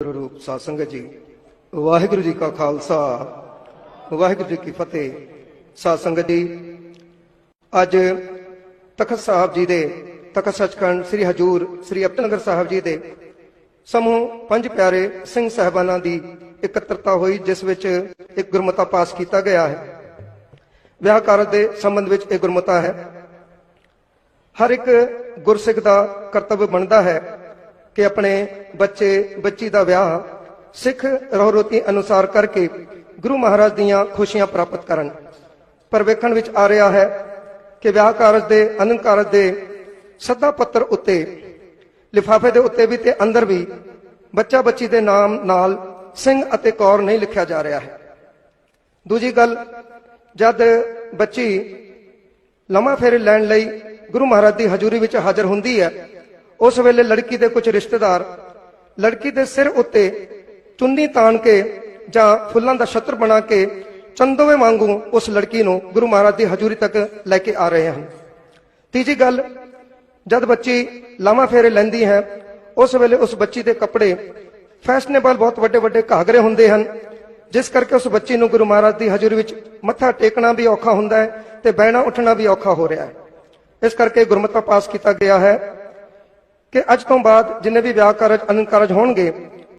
ਰੂਪ ਸਾਧ ਸੰਗਤ ਜੀ, ਵਾਹਿਗੁਰੂ ਜੀ ਕਾ ਖਾਲਸਾ, ਵਾਹਿਗੁਰੂ ਜੀ ਕੀ ਫਤਿਹ। ਸਾਧ ਸੰਗਤ ਜੀ, ਅੱਜ ਤਖਤ ਸਾਹਿਬ ਜੀ ਦੇ ਤਖਤ ਸੱਚਖੰਡ ਸ੍ਰੀ ਹਜੂਰ ਸ੍ਰੀ ਅਬਦਲਨਗਰ ਸਾਹਿਬ ਜੀ ਦੇ ਸਮੂਹ ਪੰਜ ਪਿਆਰੇ ਸਿੰਘ ਸਾਹਿਬਾਨਾਂ ਦੀ ਇਕੱਤਰਤਾ ਹੋਈ, ਜਿਸ ਵਿੱਚ ਇੱਕ ਗੁਰਮਤਾ ਪਾਸ ਕੀਤਾ ਗਿਆ ਹੈ। ਵਿਆਹ ਕਾਰਜ ਦੇ ਸੰਬੰਧ ਵਿੱਚ ਇਹ ਗੁਰਮਤਾ ਹੈ। ਹਰ ਇੱਕ ਗੁਰਸਿੱਖ ਦਾ ਕਰਤੱਵ ਬਣਦਾ ਹੈ। ਕਿ ਆਪਣੇ ਬੱਚੇ, ਬੱਚੀ ਦਾ ਵਿਆਹ ਸਿੱਖ ਰਹੁ ਅਨੁਸਾਰ ਕਰਕੇ ਗੁਰੂ ਮਹਾਰਾਜ ਦੀਆਂ ਖੁਸ਼ੀਆਂ ਪ੍ਰਾਪਤ ਕਰਨ। ਪਰ ਵੇਖਣ ਵਿੱਚ ਆ ਰਿਹਾ ਹੈ ਕਿ ਵਿਆਹ ਕਾਰਜ ਦੇ ਅਨੰਦ ਕਾਰਜ ਦੇ ਸੱਦਾ ਪੱਤਰ ਉੱਤੇ, ਲਿਫਾਫੇ ਦੇ ਉੱਤੇ ਵੀ ਤੇ ਅੰਦਰ ਵੀ ਬੱਚਾ ਬੱਚੀ ਦੇ ਨਾਮ ਨਾਲ ਸਿੰਘ ਅਤੇ ਕੌਰ ਨਹੀਂ ਲਿਖਿਆ ਜਾ ਰਿਹਾ ਹੈ। ਦੂਜੀ ਗੱਲ, ਜਦ ਬੱਚੀ ਲੰਮਾ ਫੇਰੇ ਲੈਣ ਲਈ ਗੁਰੂ ਮਹਾਰਾਜ ਦੀ ਹਜ਼ੂਰੀ ਵਿੱਚ ਹਾਜ਼ਰ ਹੁੰਦੀ ਹੈ ਉਸ ਵੇਲੇ ਲੜਕੀ ਦੇ ਕੁਝ ਰਿਸ਼ਤੇਦਾਰ, ਲੜਕੀ ਦੇ ਸਿਰ ਉੱਤੇ ਚੁੰਨੀ ਤਾਣ ਕੇ ਜਾਂ ਫੁੱਲਾਂ ਦਾ ਛਤਰ ਬਣਾ ਕੇ ਚੰਦੋਵੇਂ ਵਾਂਗੂ ਉਸ ਲੜਕੀ ਨੂੰ ਗੁਰੂ ਮਹਾਰਾਜ ਦੀ ਹਜ਼ੂਰੀ ਤੱਕ ਲੈ ਕੇ ਆ ਰਹੇ ਹਨ। ਤੀਜੀ ਗੱਲ, ਜਦ ਬੱਚੀ ਲਾਮਾ ਫੇਰੇ ਲੈਂਦੀ ਹੈ, ਉਸ ਵੇਲੇ ਉਸ ਬੱਚੀ ਦੇ ਕੱਪੜੇ ਫੈਸ਼ਨੇਬਲ ਬਹੁਤ ਵੱਡੇ ਵੱਡੇ ਘਾਗਰੇ ਹੁੰਦੇ ਹਨ, ਜਿਸ ਕਰਕੇ ਉਸ ਬੱਚੀ ਨੂੰ ਗੁਰੂ ਮਹਾਰਾਜ ਦੀ ਹਜ਼ੂਰੀ ਵਿੱਚ ਮੱਥਾ ਟੇਕਣਾ ਵੀ ਔਖਾ ਹੁੰਦਾ ਹੈ ਤੇ ਬਹਿਣਾ ਉੱਠਣਾ ਵੀ ਔਖਾ ਹੋ ਰਿਹਾ ਹੈ। ਇਸ ਕਰਕੇ ਗੁਰਮਤਾ ਪਾਸ ਕੀਤਾ ਗਿਆ ਹੈ। ਕਿ ਅੱਜ ਤੋਂ ਬਾਅਦ ਜਿੰਨੇ ਵੀ ਵਿਆਹ ਕਾਰਜ ਅਨੰਦ ਕਾਰਜ ਹੋਣਗੇ